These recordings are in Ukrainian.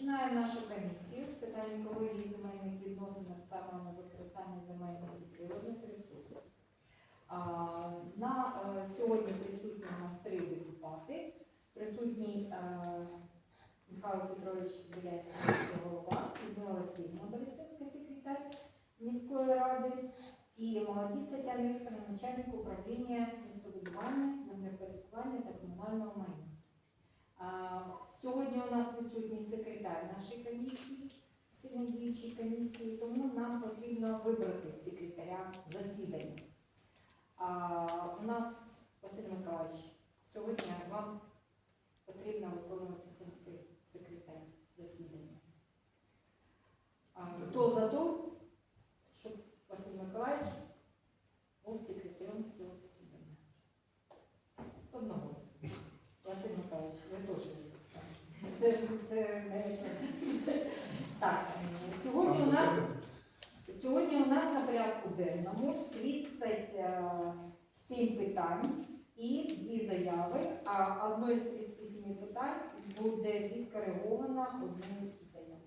Розпочинаємо нашу комісію з питань екології земельних відносин, раціонального використання земельних і природних ресурсів. На е, сьогодні присутні у нас три депутати. Присутній е, Михайло Петрович Біляйський, голова, Людмила Васильівна Борисенко, секретар міської ради, і молоді Тетяна Вікторовна, начальник управління містобудування, землепорядкування та комунального майна. Сьогодні у нас відсутній секретар нашої комісії, сильно діючої комісії, тому нам потрібно вибрати секретаря засідання. А, у нас, Василь Миколаївич, сьогодні вам потрібно виконувати функції секретаря засідання. А, хто за то, щоб Василь Миколаївич був секретарем цього засідання? Одного. Василь Миколаївич, ви теж це ж це так. Сьогодні у нас сьогодні у нас на порядку денному 37 питань і дві заяви. А одне з 37 питань буде відкориговано одною заявою.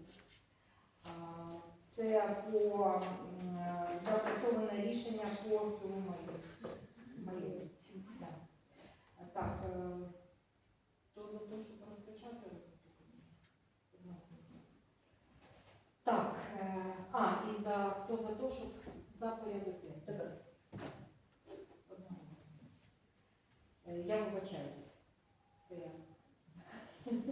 Це по м, рішення по Маю. Так. Е, хто за те, щоб розпочати роботу комісії? Одного. Так, е, а, і за хто за те, щоб за порядок? Е, Я вибачаюсь. Це.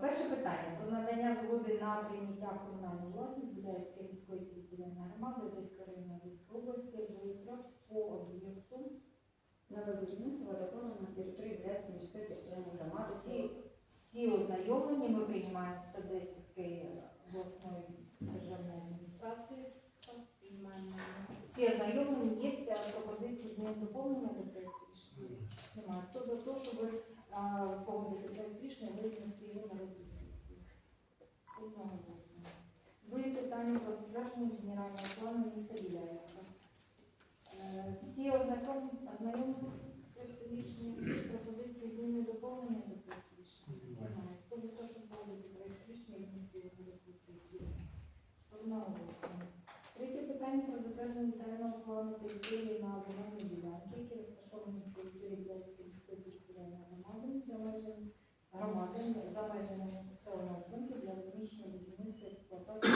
Перше питання про надання згоди на прийняття комунальної власності Біляївської міської територіальної громади Одеської району Одеської області Дмитро по об'єкту Нове будівництво водогону на території Біляцької міської територіальної громади. Всі ознайомлені, ми приймаємо з Одеської обласної державної адміністрації. Приймаємо. Всі ознайомлені, є е, пропозиції змін доповнення до проєкту рішення? Немає. Хто за те, щоб а, погодити проєкт рішення, винести його на розгляд сесії? Одного голосу. Друге питання про затвердження генерального плану міста Біляєва. Е, Всі ознаком- ознайомились з проєктом рішення, Одного голосу. Третє питання про затвердження детального плану території на земельній ділянці, які розташовані на території Білорусської міської територіальної громади за межами громади за межами населеного пункту для розміщення будівництва експлуатації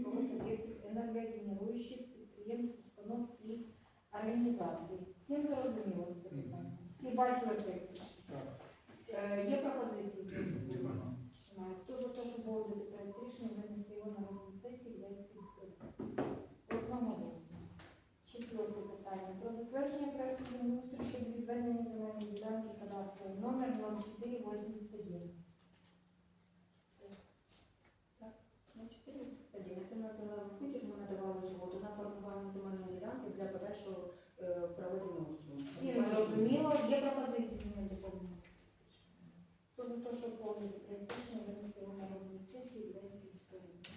споруд об'єктів енергогенеруючих підприємств, установ і організацій. Всім зрозуміло це питання. Всі бачили рішення? Е, Є пропозиції? Немає. Хто за те, щоб погодити проєкт рішення, винести його на розгляд сесії Білорусської міської ради? Одного голосу. Четверте питання. Про затвердження проєкту землеустрою щодо відведення земельної ділянки кадастровий номер 0481. На 4 стадії це на зелений хутір ми надавали згоду на формування земельної ділянки для подальшого е, проведення усунення. Всім зрозуміло, є пропозиції зміни доповнення. Хто за те, щоб погодити проєкт рішення, винести його на розгляд сесії Білорусської міської ради?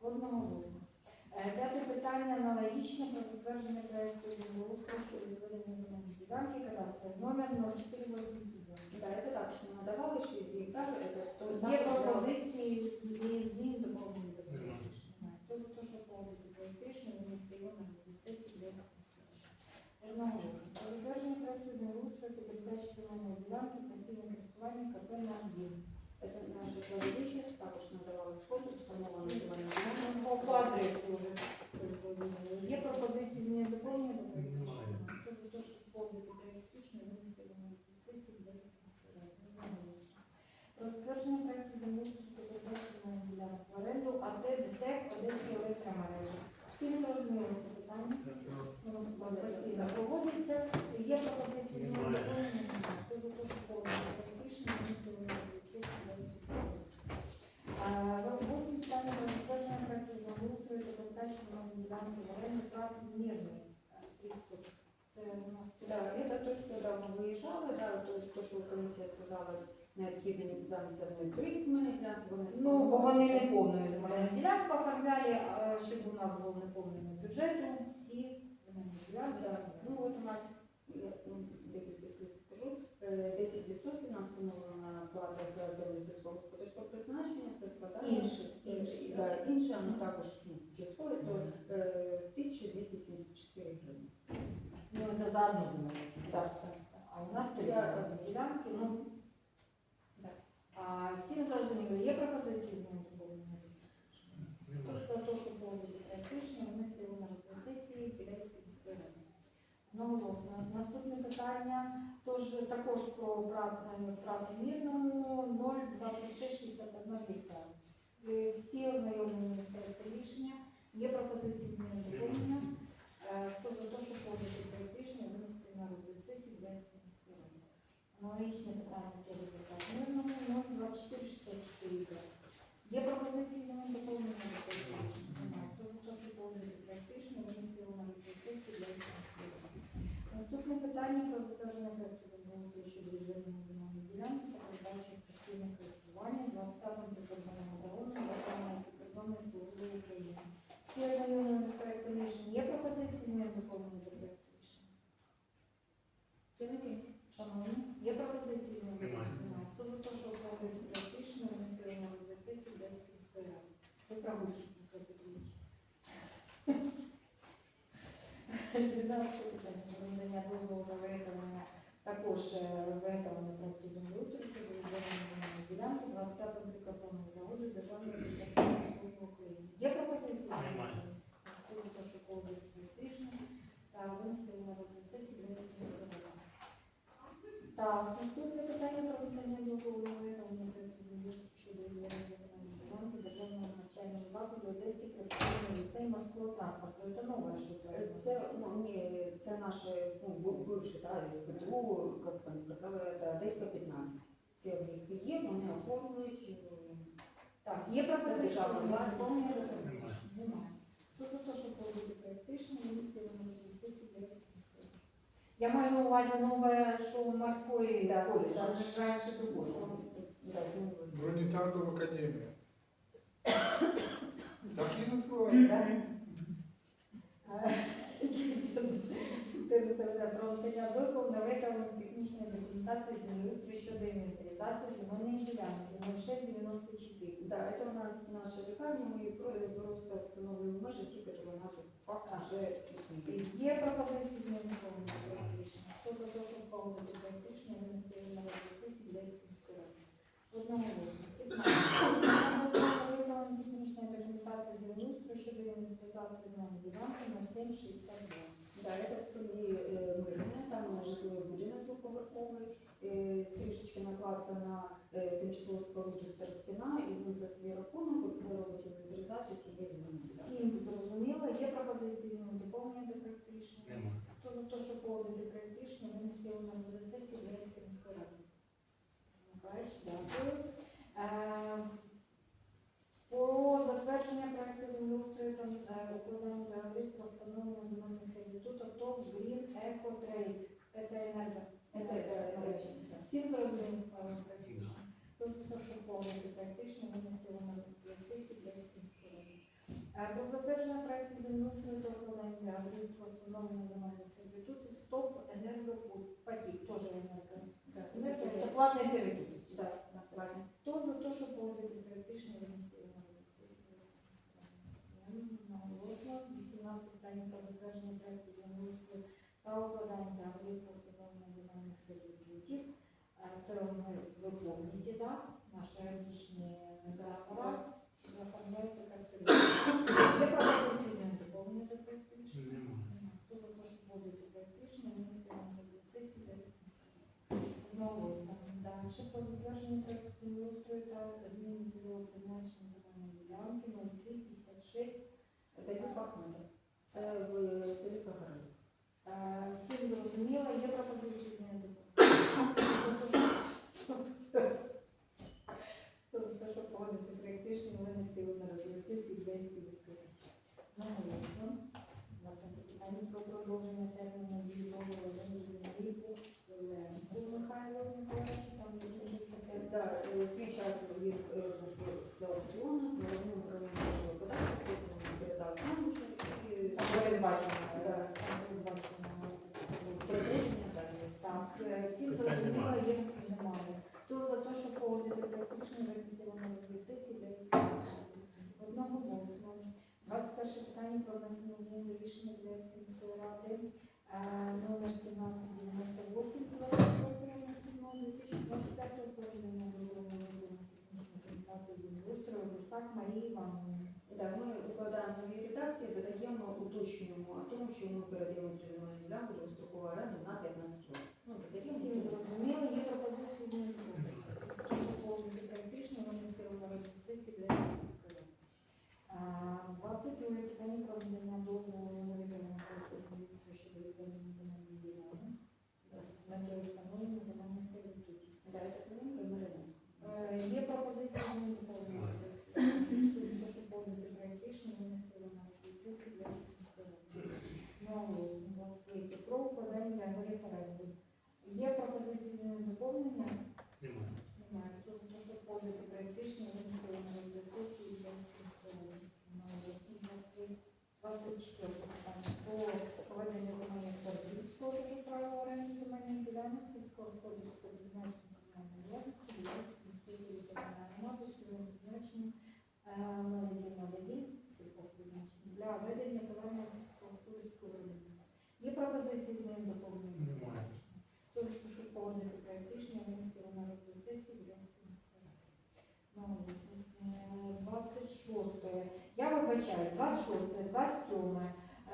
Одного голосу. Е, П'яте питання про затвердження проєкту землеустрою щодо відведення земельної ділянки кадастровий номер 0482. Так, це також ми надавали що 6 гектар, це то Є пропозиції змін змін до рішення? Немає. Хто за те, щоб погодити проєкт рішення, на сесії для Одного. Про затвердження проекту землеустрою та передачі земельної ділянки постійне користування КП «Наш дім». Це наше кладовище, також надавали сформована земельна ділянка. Ну, По адресі вже все зрозуміло. Є пропозиції змін доповнення до проекту рішення? Хто за те, щоб погодити проект рішення, винести його на розгляд сесії для міської ради? Одного голосу. Про затвердження проекту землеустрою та передачі земельних ділянок в оренду АТ ДТЕК Одеської електромережі. Всім зрозуміло це питання? Воно постійно проводиться. Є пропозиції змін доповнення? Немає. Хто за те, щоб погодити проект рішення, винести його на розгляд сесії для міської ради? Восьме питання про затвердження проекту землеустрою та передачі земельної ділянки в оренду прав мирний. Відсоток. Це у нас Да, это то, что да, мы выезжали, да, то, то, що комісія сказала, необхідно замість одної три земельних ділянки, вони Ну, бо вони не повною земельну ділянку оформляли, а щоб у нас було наповнено бюджету, всі земельні ділянки. Да. Ну от у нас, я ну, декілька слів скажу, е, 10% у нас встановлено на плата за землю сільськогосподарського призначення, це складає Інші. Інші, Інші, да, так. інше, ну також ну, сільської, то е, 1274 гривні. Ну, это за одну землю. Так, так. А у нас три Я зараз ділянки, ну. Так. А всі зрозуміли, є пропозиції змін доповнення? За те, що рішення, внести його на розгляд сесії Кілейської міської ради. Одноголосно. Наступне питання тож, також про втрату мірному 02661 гектар. Е, Всі ознайомлені з проектом рішення. Є пропозиції змін доповнення. Е, Хто за те, що проект рішення, винести на розгляд сесії Кілейської міської. Аналогічне питання теж про втрату мирному 02464 гектар. Є пропозиції змін доповнення до проекту рішення? Немає. Хто за те, щоб проводити проект рішення, винести його на розгляд сесії Кілейської міської ради. Наступне питання про затвердження проекту землеустрою щодо відведення земельної ділянки та передачі в постійне користування 25-м прикордонним загоном Державної прикордонної служби України. Всі ознайомлені з проектом рішення. Є пропозиції змін доповнення до проекту рішення? Чоловіки, шановні, є пропозиції змін Немає. Немає. Хто за те, щоб проводити проект рішення, винести його на розгляд сесії Одеської міської ради? Ви прогульщик, Дмитро Петрович. 12 питання про надання дозволу на виготовлення також е, виготовлення проєкту землеустрою щодо відведення ділянки 25 прикордонного заводу Державної прикордонної служби України. Є пропозиції? Немає. Тому за що проект рішення та його на розгляд сесії міської ради? Так, наступне питання про виконання дозволу на виготовлення проекту землеустрою щодо відведення земельної ділянки державного навчального закладу Одеський професійний ліцей морського транспорту. Це нове, що Е, Це, ну, ні, це наше ну, бу- бивше, да, СПТУ, як там казали, це Одеська 15. Ці об'єкти є, вони оформлюють. е, Так, є для Немає. Те, рішення, міністр сесії для. Я маю на увазі нове, що морської Да, коледж, да. а вже ж раніше було. Да. Бронетанковая академия. Так называют. Да? Термісове про надання дозволу на виготовлення технічної документації землеустрою щодо інвентаризації земельної ділянки 0694. Да, это у нас наша лікарня, ми про- просто встановлюємо межі, ті, які у нас по факту вже існують. Є пропозиції змін доповнення до рішення. Хто за те, щоб проект рішення, винести на сесії для міської ради? Одного голосу. 15. Виготовлення технічної документації інвентаризації земельної ділянки 0762. Да, это в селі е, Мирне, там житловий будинок двоповерховий, е, трішечки накладка на е, тимчасову споруду Старостіна, і він за свій рахунок робить інвентаризацію цієї землі. Всім зрозуміло. Є пропозиції змін доповнення до проекту рішення? Немає. Хто за те, щоб погодити проект рішення, винести його на сесії Одеської міської ради? Дякую. Е, Про затвердження проекту землеустрою та е, укладання договорів про встановлення земельних сервітуту ТОВ Green Eco Trade. Це енерго. Это, это, это, Всім зрозуміло е, проект рішення. Хто за те, щоб погодити проект рішення, винести його на розгляд сесії Одеської міської ради? Е, Про затвердження проекту землеустрою та укладання договорів про встановлення земельних сервітутів СТОП енергопотік. Теж енерго. Енерго це платний сервітут. Да, накладно. Хто за те, щоб погодити проект рішення винести його на розгляд сесії? Наголосно. 18 питання про затвердження проекту землеустрою та укладання договорів про встановлення земельних сервітутів. Це ми ви помните, да? Наші раніше договора оформляються як сервітут. Є пропозиції змін доповнення до рішення? Немає. Хто за те, щоб погодити проект рішення, винести на розгляд сесії Одноголосно. Далі про затвердження проекту землеустрою та зміни цільового призначення земельної ділянки 0356. Это Юг Це в селі Кагарин. Е, Всім зрозуміло, є пропозиції змін до Хто за те, щоб погодити проект рішення, винести його на розгляд сесії для міської Одноголосно. 20 питання про продовження терміну дії договору оренди землі по Лемцу Михайло Миколаївичу, там закінчився термін. Да, е, свій час він е, був з аукціону, з головним управлінням нашого податку, потім він передав нам уже і Там передбачено, Да. там передбачено. продовження далі. Так, е, всім Питань зрозуміло, немає. є немає. Хто за те, щоб Чернівецької міської ради е, номер 1798 2025 проведення дозволу на технічну презентацію землеустрою Русак Марії Івановні. Ми викладаємо нові редакції, додаємо, уточнюємо о тому, що ми передаємо цю земельну ділянку довгострокову оренду на 15 років. Ну, додаємо. Всім зрозуміло, є пропозиції змін Прошу повністю практично винести на розгляд сесії для міської ради. А, 22 питання про надання дозволу на виділення процесу щодо відведення земельної ділянки з метою встановлення земельних сервітутів. Давайте хвилинку і ми редаємо. Е, Є пропозиція змін доповнення. Прошу повністю проект рішення винести на розгляд сесії для міської ради. Нового 23 про укладання референдум. Є пропозиції змін доповнення? Немає. Немає. Хто за те, щоб подати проект рішення, винести на розгляд сесії для міської ради. На 24 питання про проведення земельних торгів з продажу права оренди земельних ділянок сільськогосподарського призначення комунальної власності Білорусської міської територіальної громади своєму призначенню молоді молоді сільхозпризначення для ведення товарного сільськогосподарського виробництва. Є пропозиції змін доповнення? Немає. Хто прошу погодити проект рішення, винести його на розгляд сесії Брянської міської ради. Ну, е, 26. Я вибачаю, 26, 27,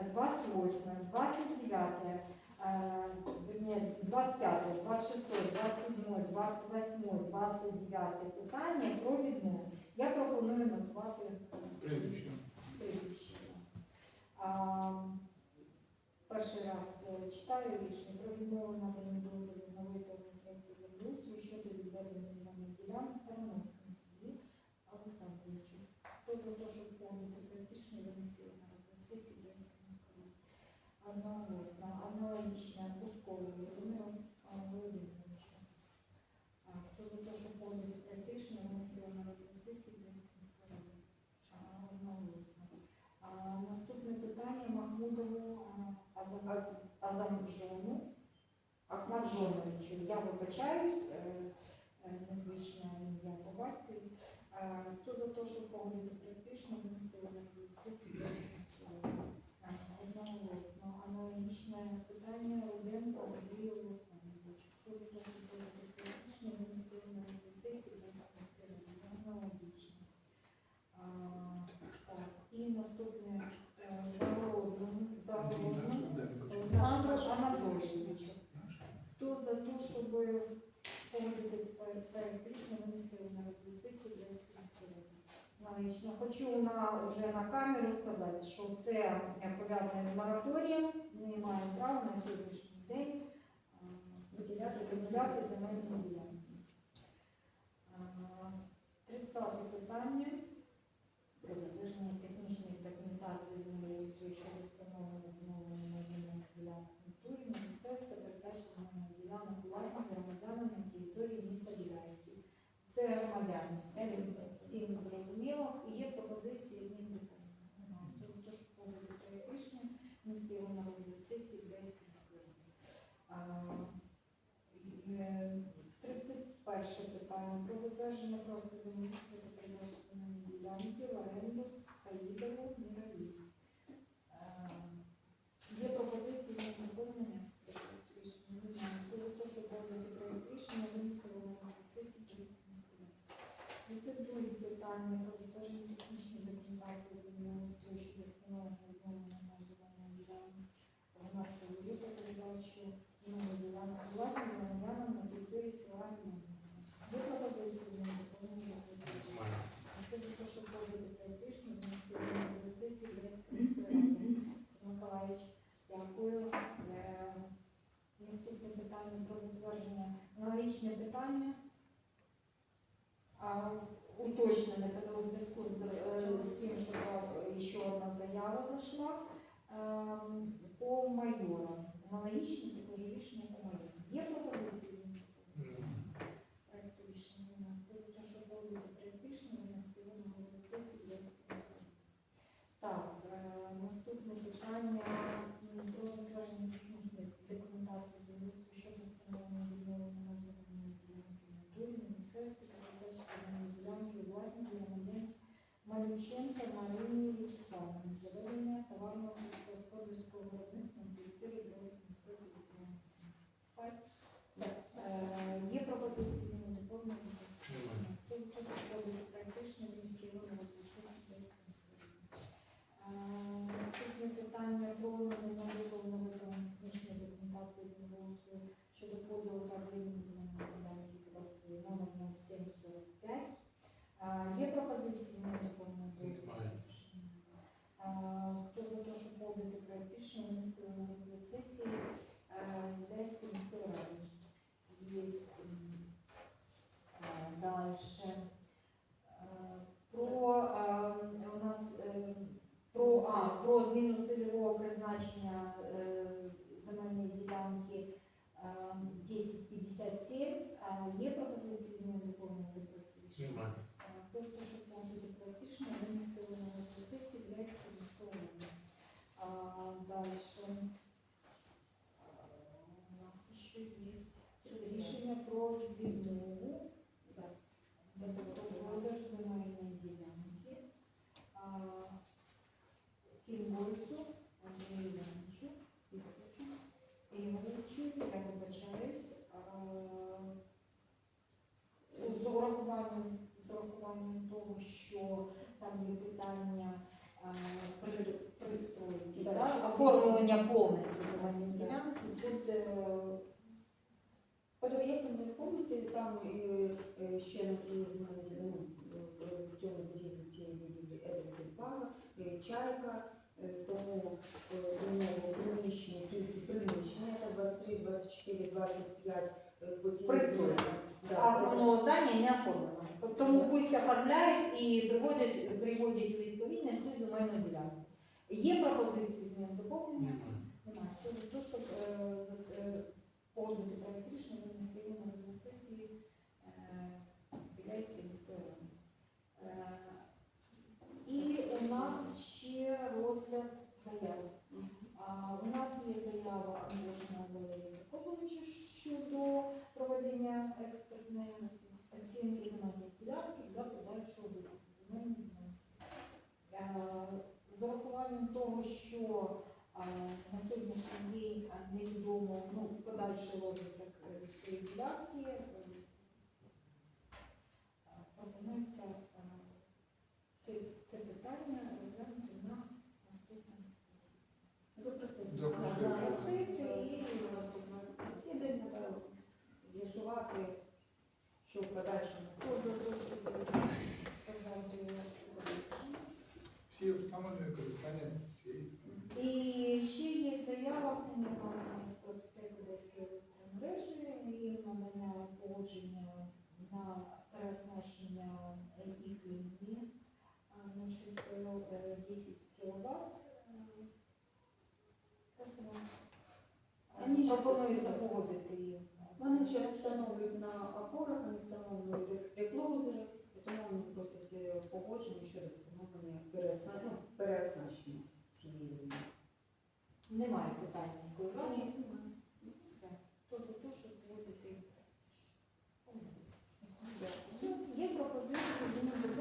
е, 28, 29, е, 25, 26, 27, 28, 29 питання про відмову. Я пропоную назвати Прізвище. Перший раз е, читаю рішення про відмову надані дозволу на виготовлення проєктів землеустрою щодо відведення земельних ділянок Тарановському суді Олександровичу. Хто за те, щоб повнити проєкт рішення винести його на розгляд сесії Брянської міської ради? Одноголосно, аналогічно Пускову Володимиру Володимировичу. Хто за те, щоб повнити проєкт рішення винести на розгляд сесії міської ради? Одноголосно. Наступне питання Махмудову Азамжону Ахмаджоновичу. Я вибачаюсь, е, е, незвичне ім'я по батькові. Хто за те, щоб погодити практично, винести на сесії? Е, Одноголосно. Питання Руденко Андрію. Хто за те, щоб винести на сесії? Аналогічно. А, Так, і наступне е, Загородному, Загородному. Хто за те, щоб погодити проект рішення, на сесії для. Хочу на, уже на камеру сказати, що це е, пов'язане з мораторієм. Ми маємо право на сьогоднішній день виділяти виділяти земельні ділянки. Е, 30 питання про затвердження технічної документації землеустрою щодо встановлення відновлення земельних ділянок натурі, міністерства передачі земельних ділянок власність громадянам на території міста Біляївки. Це громадяни, всім, всім зрозуміло. І є пропозиції змін доповнення. Немає. Хто за те, щоб подати проект рішення, внести його на розгляд сесії для міської ради. А, е, 31 питання про затвердження проекту оформлення повністю земельної ділянки буде по дов'єктам нерухомості, там і е, ще на цій земельній ділянці, в цьому будівлі цієї будівлі Евроцерпага, Чайка, е, тому е, до нього приміщення, тільки приміщення, це 23, 24, 25 по цій Присутня. А основного здання не оформлено. Тому пусть оформляють і приводять, приводять відповідність земельну ділянку. Є пропозиція доповнення. Вони щас- погодити її. Вони зараз встановлюють на опорах, вони встановлюють реклоузери, тому вони просять е, погодження щодо встановлення пересна- ну, переоснащення цієї війни. Немає питань міської ради. Все. То за те, щоб вводити їх? Є пропозиції зміни до